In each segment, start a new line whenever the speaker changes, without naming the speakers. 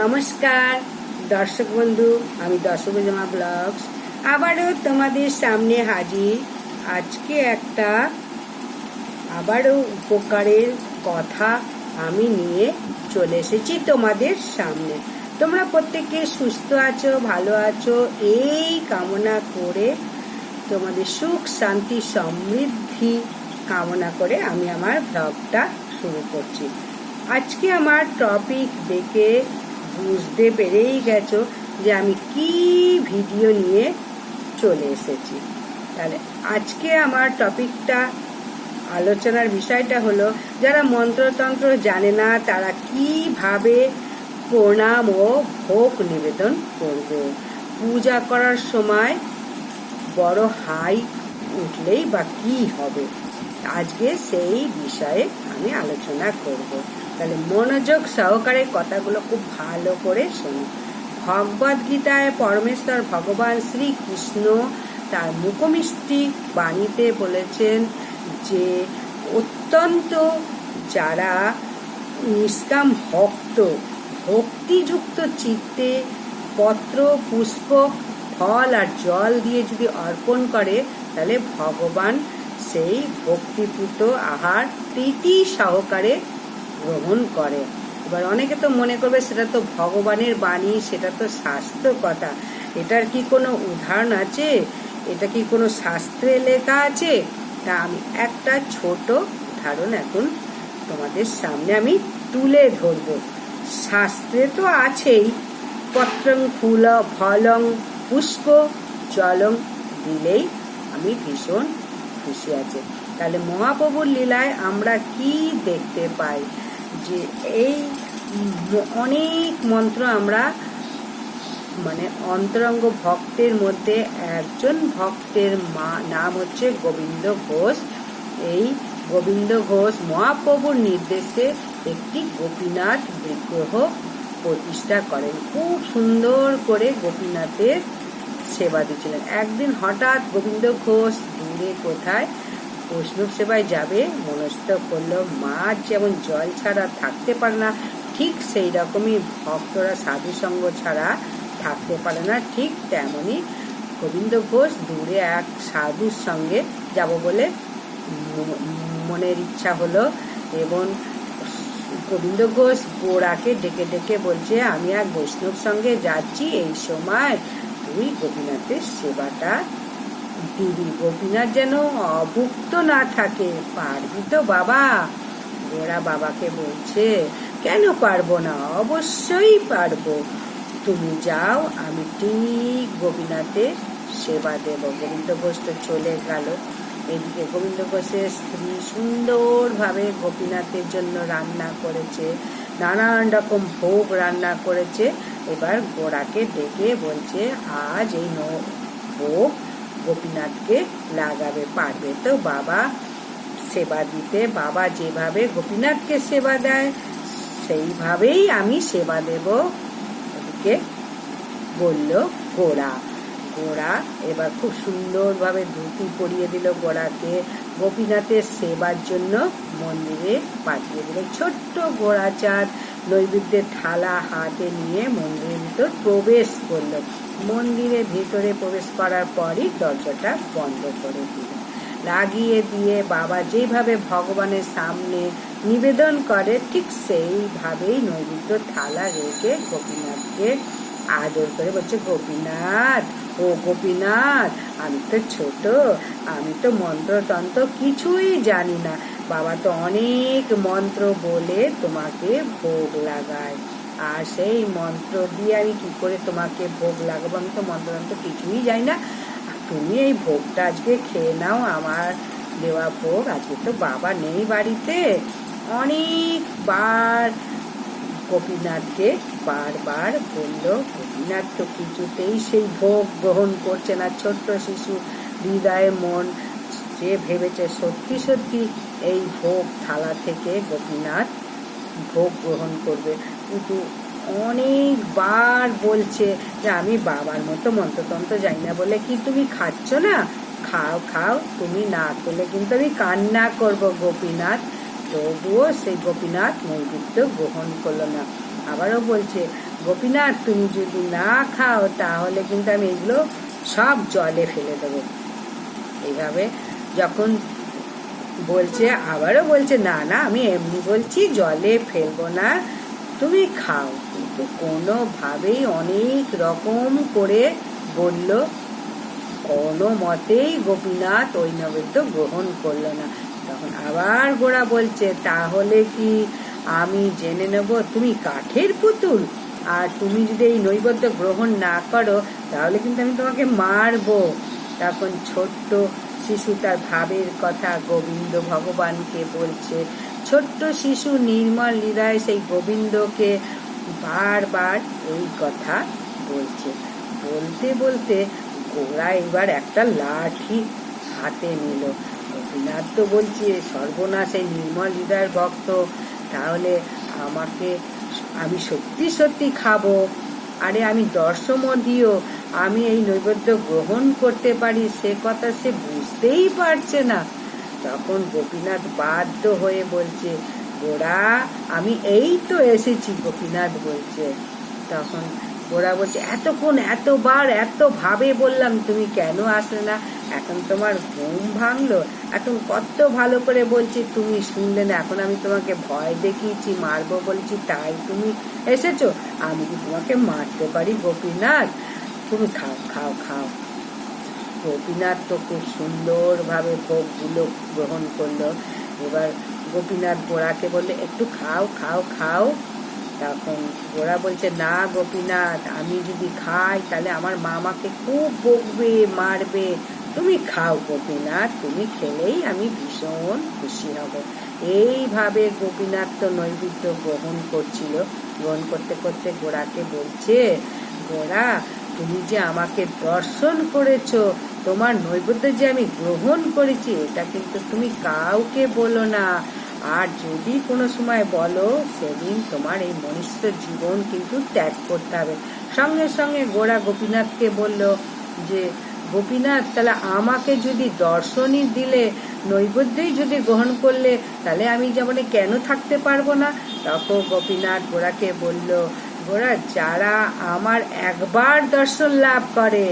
নমস্কার দর্শক বন্ধু আমি জমা ব্লগস আবারও তোমাদের সামনে হাজির আজকে একটা আবারও উপকারের কথা আমি নিয়ে চলে এসেছি তোমাদের সামনে তোমরা প্রত্যেকে সুস্থ আছো ভালো আছো এই কামনা করে তোমাদের সুখ শান্তি সমৃদ্ধি কামনা করে আমি আমার ব্লগটা শুরু করছি আজকে আমার টপিক দেখে বুঝতে পেরেই গেছো যে আমি কি ভিডিও নিয়ে চলে এসেছি তাহলে আজকে আমার টপিকটা আলোচনার বিষয়টা হলো যারা মন্ত্রতন্ত্র জানে না তারা কিভাবে প্রণাম ও ভোগ নিবেদন করবে পূজা করার সময় বড় হাই উঠলেই বা কি হবে আজকে সেই বিষয়ে আমি আলোচনা করব তাহলে মনোযোগ সহকারে কথাগুলো খুব ভালো করে শোনো ভগবদ গীতায় পরমেশ্বর ভগবান শ্রীকৃষ্ণ তার মুখমিষ্টি বাণীতে বলেছেন যে অত্যন্ত যারা নিষ্কাম ভক্ত ভক্তিযুক্ত চিত্তে পত্র পুষ্প ফল আর জল দিয়ে যদি অর্পণ করে তাহলে ভগবান সেই ভক্তিপূত আহার প্রীতি সহকারে গ্রহণ করে এবার অনেকে তো মনে করবে সেটা তো ভগবানের বাণী সেটা তো শাস্ত্র কথা এটার কি কোনো উদাহরণ আছে এটা কি কোনো শাস্ত্রে লেখা আছে তা আমি একটা ছোট উদাহরণ এখন তোমাদের সামনে আমি তুলে ধরব শাস্ত্রে তো আছেই পত্রং ফুল ফলং পুষ্প জলং দিলেই আমি ভীষণ খুশি আছে তাহলে মহাপ্রভুর লীলায় আমরা কি দেখতে পাই যে এই অনেক মন্ত্র আমরা মানে অন্তরঙ্গ ভক্তের মধ্যে একজন ভক্তের মা নাম হচ্ছে গোবিন্দ ঘোষ এই গোবিন্দ ঘোষ মহাপ্রভুর নির্দেশে একটি গোপীনাথ বিগ্রহ প্রতিষ্ঠা করেন খুব সুন্দর করে গোপীনাথের সেবা দিচ্ছিলেন একদিন হঠাৎ গোবিন্দ ঘোষ দূরে কোথায় বৈষ্ণব সেবায় যাবে মনস্থ করলো মাছ যেমন জল ছাড়া থাকতে পারে না ঠিক সেই রকমই ভক্তরা সাধু সঙ্গ ছাড়া থাকতে পারে না ঠিক তেমনই গোবিন্দ ঘোষ দূরে এক সাধুর সঙ্গে যাব বলে মনের ইচ্ছা হলো এবং গোবিন্দ ঘোষ গোড়াকে ডেকে ডেকে বলছে আমি এক বৈষ্ণব সঙ্গে যাচ্ছি এই সময় তুই গোপীনাথের সেবাটা দিদি গোপীনাথ যেন অভুক্ত না থাকে পারবি তো বাবা গোরা বাবাকে বলছে কেন পারবো না অবশ্যই পারবো তুমি যাও আমি ঠিক গোপীনাথের সেবা দেব গোবিন্দ ঘোষ তো চলে গেল এদিকে গোবিন্দ ঘোষের স্ত্রী সুন্দরভাবে গোপীনাথের জন্য রান্না করেছে নানান রকম ভোগ রান্না করেছে এবার গোড়াকে ডেকে বলছে আজ এই ভোগ গোপীনাথকে লাগাবে পারবে তো বাবা সেবা দিতে বাবা যেভাবে গোপীনাথকে সেবা দেয় সেইভাবেই আমি সেবা দেব ওদিকে বলল গোড়া গোড়া এবার খুব সুন্দরভাবে ধুতি পরিয়ে দিল গোড়াকে গোপীনাথের সেবার জন্য মন্দিরে পাঠিয়ে দিল ছোট্ট গোড়া চাঁদ নৈবেদ্যের থালা হাতে নিয়ে মন্দিরের ভিতর প্রবেশ করলো মন্দিরের ভেতরে প্রবেশ করার পরই দরজাটা বন্ধ করে দিল লাগিয়ে দিয়ে বাবা যেভাবে ভগবানের সামনে নিবেদন করে ঠিক সেইভাবেই নৈবেদ্য থালা রেখে গোপীনাথকে আদর করে বলছে গোপীনাথ ও গোপীনাথ আমি তো ছোট আমি তো মন্ত্রতন্ত্র কিছুই জানি না বাবা তো অনেক মন্ত্র বলে তোমাকে ভোগ লাগায় আর সেই মন্ত্র দিয়ে আমি কী করে তোমাকে ভোগ লাগাবো আমি তো মন্ত্র মন্ত্র কিছুই যাই না তুমি এই ভোগটা আজকে খেয়ে নাও আমার দেওয়া ভোগ আজকে তো বাবা নেই বাড়িতে অনেকবার গোপীনাথকে বারবার বলল গোপীনাথ তো কিছুতেই সেই ভোগ গ্রহণ করছে না ছোট্ট শিশু হৃদয়ে মন যে ভেবেছে সত্যি সত্যি এই ভোগ থালা থেকে গোপীনাথ ভোগ গ্রহণ করবে কিন্তু অনেকবার বলছে যে আমি বাবার মতো মন্ত্রতন্ত্র যাই না বলে কি তুমি খাচ্ছ না খাও খাও তুমি না করলে কিন্তু আমি কান্না করব গোপীনাথ তবুও সেই গোপীনাথ মন্দিরত্ব গ্রহণ করলো না আবারও বলছে গোপীনাথ তুমি যদি না খাও তাহলে কিন্তু আমি এগুলো সব জলে ফেলে দেবো এইভাবে যখন বলছে আবারও বলছে না না আমি এমনি বলছি জলে ফেলবো না তুমি খাও কিন্তু কোনোভাবেই অনেক রকম করে বলল কোনো মতেই গোপীনাথ ওই নৈবেদ্য গ্রহণ করল না তখন আবার গোড়া বলছে তাহলে কি আমি জেনে নেব তুমি কাঠের পুতুল আর তুমি যদি এই নৈবেদ্য গ্রহণ না করো তাহলে কিন্তু আমি তোমাকে মারবো তখন ছোট্ট শিশু তার ভাবের কথা গোবিন্দ ভগবানকে বলছে ছোট্ট শিশু নির্মল হৃদয় সেই গোবিন্দকে বারবার এই কথা বলছে বলতে বলতে গোড়া এবার একটা লাঠি হাতে নিল গোপীনাথ তো বলছে এই নির্মল হৃদয়ের ভক্ত তাহলে আমাকে আমি সত্যি সত্যি খাবো আরে আমি দিও আমি এই নৈবেদ্য গ্রহণ করতে পারি সে কথা সে বুঝতেই পারছে না তখন গোপীনাথ বাধ্য হয়ে বলছে গোড়া আমি এই তো এসেছি গোপীনাথ বলছে তখন ওরা বলছে এতক্ষণ এতবার এত ভাবে বললাম তুমি কেন আসলে না এখন তোমার ঘুম ভাঙলো এখন কত ভালো করে বলছি তুমি শুনলে না এখন আমি তোমাকে ভয় দেখিয়েছি মারবো বলছি তাই তুমি এসেছো আমি কি তোমাকে মারতে পারি গোপীনাথ তুমি খাও খাও খাও গোপীনাথ তো খুব সুন্দরভাবে ভোগগুলো গ্রহণ করলো এবার গোপীনাথ বোড়াকে বললে একটু খাও খাও খাও তখন ওরা বলছে না গোপীনাথ আমি যদি খাই তাহলে আমার মামাকে খুব বকবে মারবে তুমি খাও গোপীনাথ তুমি খেলেই আমি ভীষণ খুশি হব এইভাবে গোপীনাথ তো নৈবিদ্য গ্রহণ করছিল গ্রহণ করতে করতে গোড়াকে বলছে গোড়া তুমি যে আমাকে দর্শন করেছ তোমার নৈবেদ্য যে আমি গ্রহণ করেছি এটা কিন্তু তুমি কাউকে বলো না আর যদি কোনো সময় বলো সেদিন তোমার এই মনুষ্য জীবন কিন্তু ত্যাগ করতে হবে সঙ্গে সঙ্গে গোড়া গোপীনাথকে বলল যে গোপীনাথ তাহলে আমাকে যদি দর্শনই দিলে নৈবেদ্যই যদি গ্রহণ করলে তাহলে আমি যেমন কেন থাকতে পারবো না তখন গোপীনাথ গোড়াকে বলল গোড়া যারা আমার একবার দর্শন লাভ করে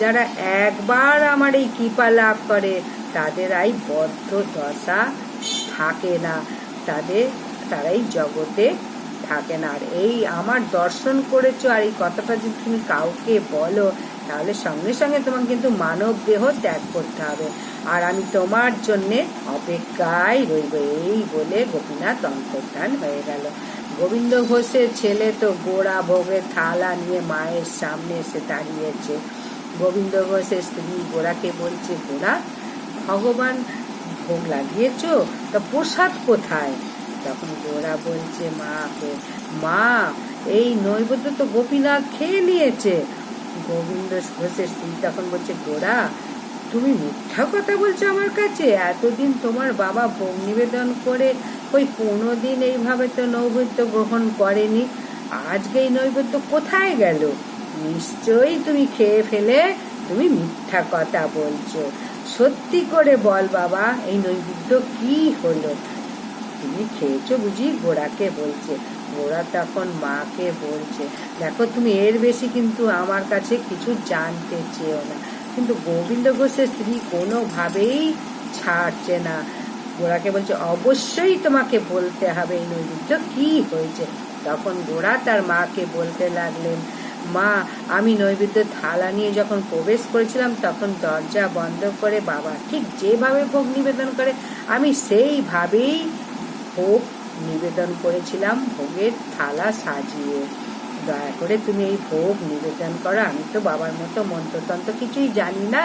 যারা একবার আমার এই কৃপা লাভ করে তাদের আই বদ্ধ দশা থাকে না তাদের তারাই জগতে থাকে না আর এই আমার দর্শন করেছো আর এই কথাটা যদি তুমি কাউকে বলো তাহলে সঙ্গে সঙ্গে তোমাকে কিন্তু মানব দেহ ত্যাগ করতে হবে আর আমি তোমার জন্যে অপেক্ষায় রইব এই বলে গোপীনাথ অন্তর্ধান হয়ে গেল গোবিন্দ ঘোষের ছেলে তো গোড়া ভোগের থালা নিয়ে মায়ের সামনে এসে দাঁড়িয়েছে গোবিন্দ ঘোষের স্ত্রী গোড়াকে বলছে গোড়া ভগবান ভোগ লাগিয়েছ তা প্রসাদ কোথায় তখন গোরা বলছে মাকে মা এই নৈবেদ্য তো গোপীনাথ খেয়ে নিয়েছে গোবিন্দ ঘোষের স্ত্রী তখন বলছে গোরা তুমি মিথ্যা কথা বলছো আমার কাছে এতদিন তোমার বাবা ভোগ নিবেদন করে ওই কোনো দিন এইভাবে তো নৈবেদ্য গ্রহণ করেনি আজকে এই নৈবেদ্য কোথায় গেল নিশ্চয়ই তুমি খেয়ে ফেলে তুমি মিথ্যা কথা বলছো সত্যি করে বল বাবা এই নৈবেদ্য কি হলো তুমি খেয়েছো বুঝি গোড়াকে বলছে গোড়া তখন মাকে বলছে দেখো তুমি এর বেশি কিন্তু আমার কাছে কিছু জানতে চেয়েও না কিন্তু গোবিন্দ ঘোষের স্ত্রী কোনোভাবেই ছাড়ছে না গোড়াকে বলছে অবশ্যই তোমাকে বলতে হবে এই নৈবেদ্য কি হয়েছে তখন গোড়া তার মাকে বলতে লাগলেন মা আমি নৈবেদ্য থালা নিয়ে যখন প্রবেশ করেছিলাম তখন দরজা বন্ধ করে বাবা ঠিক যেভাবে ভোগ নিবেদন করে আমি সেইভাবেই ভোগ নিবেদন করেছিলাম ভোগের থালা সাজিয়ে দয়া করে তুমি এই ভোগ নিবেদন করো আমি তো বাবার মতো মন্ত্রতন্ত্র কিছুই জানি না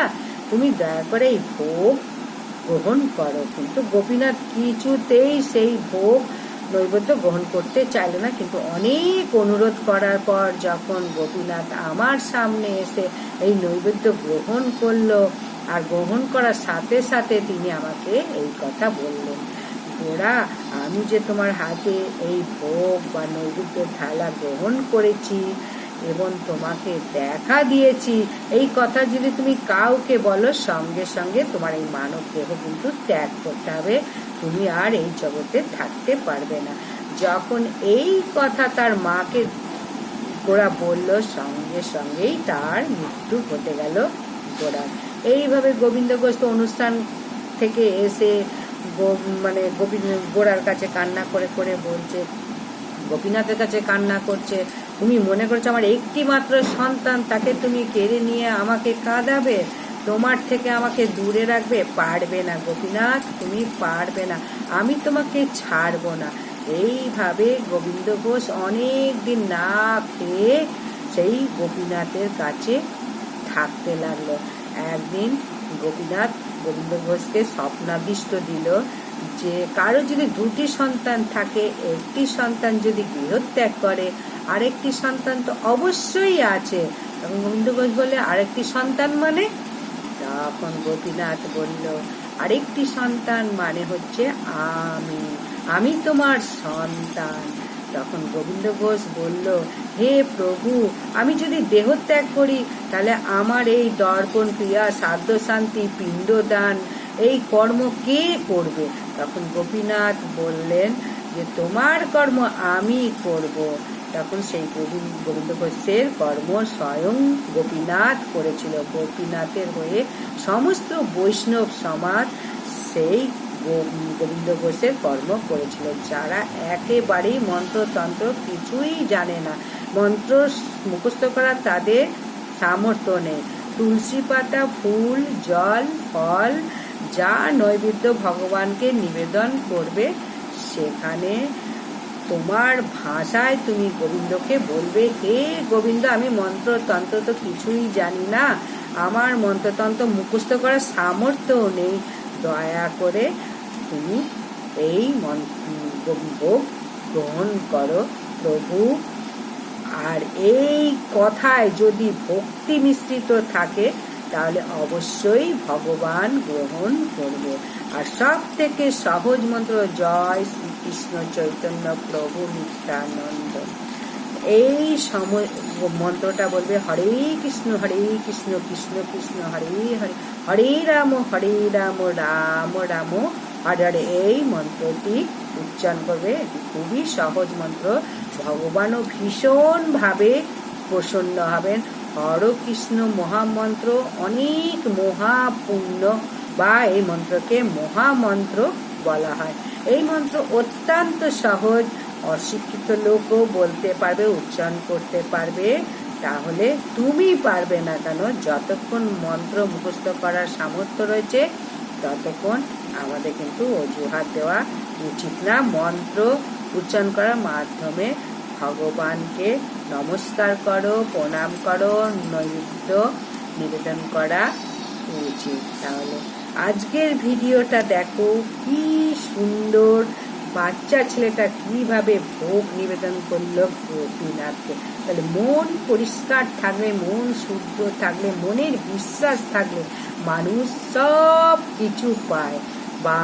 তুমি দয়া করে এই ভোগ গ্রহণ করো কিন্তু গোপীনাথ কিছুতেই সেই ভোগ নৈবেদ্য গ্রহণ করতে চাইল না কিন্তু অনেক অনুরোধ করার পর যখন গোপীনাথ আমার সামনে এসে এই নৈবেদ্য গ্রহণ করলো আর গ্রহণ করার সাথে সাথে তিনি আমাকে এই কথা বললেন গোড়া আমি যে তোমার হাতে এই ভোগ বা নৈবেদ্যের থালা গ্রহণ করেছি এবং তোমাকে দেখা দিয়েছি এই কথা যদি তুমি কাউকে বলো সঙ্গে সঙ্গে তোমার এই মানব দেহ কিন্তু ত্যাগ করতে হবে তুমি আর এই জগতে থাকতে পারবে না যখন এই কথা তার মাকে গোড়া বলল সঙ্গে সঙ্গেই তার মৃত্যু হতে গেল গোড়া এইভাবে গোবিন্দ গোস্ত অনুষ্ঠান থেকে এসে মানে গোবিন্দ গোড়ার কাছে কান্না করে করে বলছে গোপীনাথের কাছে কান্না করছে তুমি মনে করছো আমার একটি মাত্র সন্তান তাকে তুমি কেড়ে নিয়ে আমাকে কাঁদাবে তোমার থেকে আমাকে দূরে রাখবে পারবে না গোপীনাথ তুমি পারবে না আমি তোমাকে ছাড়ব না এইভাবে গোবিন্দ ঘোষ অনেক দিন না খেয়ে সেই গোপীনাথের কাছে থাকতে লাগলো একদিন গোপীনাথ গোবিন্দ ঘোষকে স্বপ্নাদিষ্ট দিল যে কারো যদি দুটি সন্তান থাকে একটি সন্তান যদি গৃহত্যাগ করে আরেকটি সন্তান তো অবশ্যই আছে এবং গোবিন্দ ঘোষ বলে আরেকটি সন্তান মানে তখন গোপীনাথ বলল আরেকটি সন্তান মানে হচ্ছে আমি আমি তোমার সন্তান তখন গোবিন্দ ঘোষ বলল হে প্রভু আমি যদি দেহত্যাগ করি তাহলে আমার এই দর্পণ ক্রিয়া সাধ্য শান্তি পিণ্ডদান এই কর্ম কে করবে তখন গোপীনাথ বললেন যে তোমার কর্ম আমি করব তখন সেই গোবিন্দ গোবিন্দ ঘোষের কর্ম স্বয়ং গোপীনাথ করেছিল গোপীনাথের হয়ে সমস্ত বৈষ্ণব সমাজ সেই গোবিন্দ ঘোষের কর্ম করেছিল যারা একেবারেই মন্ত্রতন্ত্র কিছুই জানে না মন্ত্র মুখস্থ করার তাদের সামর্থ্য নেই তুলসী পাতা ফুল জল ফল যা নৈবেদ্য ভগবানকে নিবেদন করবে সেখানে তোমার ভাষায় তুমি গোবিন্দকে বলবে হে গোবিন্দ আমি মন্ত্রতন্ত্র তো কিছুই জানি না আমার মন্ত্রতন্ত্র মুখস্থ করার সামর্থ্য নেই দয়া করে তুমি এই ভোগ গ্রহণ করো প্রভু আর এই কথায় যদি ভক্তি মিশ্রিত থাকে তাহলে অবশ্যই ভগবান গ্রহণ করবে আর সব থেকে সহজ মন্ত্র জয় শ্রী কৃষ্ণ চৈতন্য প্রভু নিত্যানন্দ এই সময় মন্ত্রটা বলবে হরে কৃষ্ণ হরে কৃষ্ণ কৃষ্ণ কৃষ্ণ হরে হরে হরে রাম হরে রাম রাম রাম হরে এই মন্ত্রটি উচ্চারণ করবে খুবই সহজ মন্ত্র ভগবানও ভীষণভাবে প্রসন্ন হবেন হর কৃষ্ণ মহামন্ত্র অনেক মহাপূর্ণ বা এই মন্ত্রকে মহামন্ত্র বলা হয় এই মন্ত্র অত্যন্ত সহজ অশিক্ষিত লোকও বলতে পারবে উচ্চারণ করতে পারবে তাহলে তুমি পারবে না কেন যতক্ষণ মন্ত্র মুখস্থ করার সামর্থ্য রয়েছে ততক্ষণ আমাদের কিন্তু অজুহাত দেওয়া উচিত না মন্ত্র উচ্চারণ করার মাধ্যমে ভগবানকে নমস্কার করো প্রণাম করো নৈবেদ্য নিবেদন করা উচিত তাহলে আজকের ভিডিওটা দেখো কি সুন্দর বাচ্চা ছেলেটা কিভাবে ভোগ নিবেদন করলো গোপীনাথকে তাহলে মন পরিষ্কার থাকলে মন শুদ্ধ থাকলে মনের বিশ্বাস থাকলে মানুষ সব কিছু পায় বা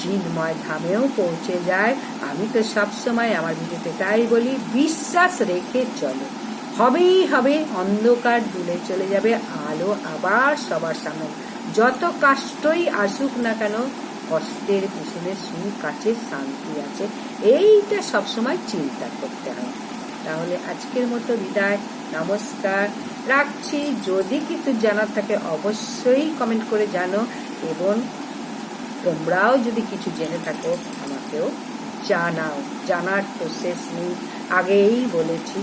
চিন্ময় ধামেও পৌঁছে যায় আমি তো সবসময় আমার ভিডিওতে তাই বলি বিশ্বাস রেখে চলো হবেই হবে অন্ধকার দূরে চলে যাবে আলো আবার সবার সামনে যত কষ্টই আসুক না কেন কষ্টের পিছনে সুখ কাছে শান্তি আছে এইটা সবসময় চিন্তা করতে হয় তাহলে আজকের মতো বিদায় নমস্কার রাখছি যদি কিছু জানার থাকে অবশ্যই কমেন্ট করে জানো এবং তোমরাও যদি কিছু জেনে থাকো আমাকেও জানাও জানার তো শেষ নেই আগেই বলেছি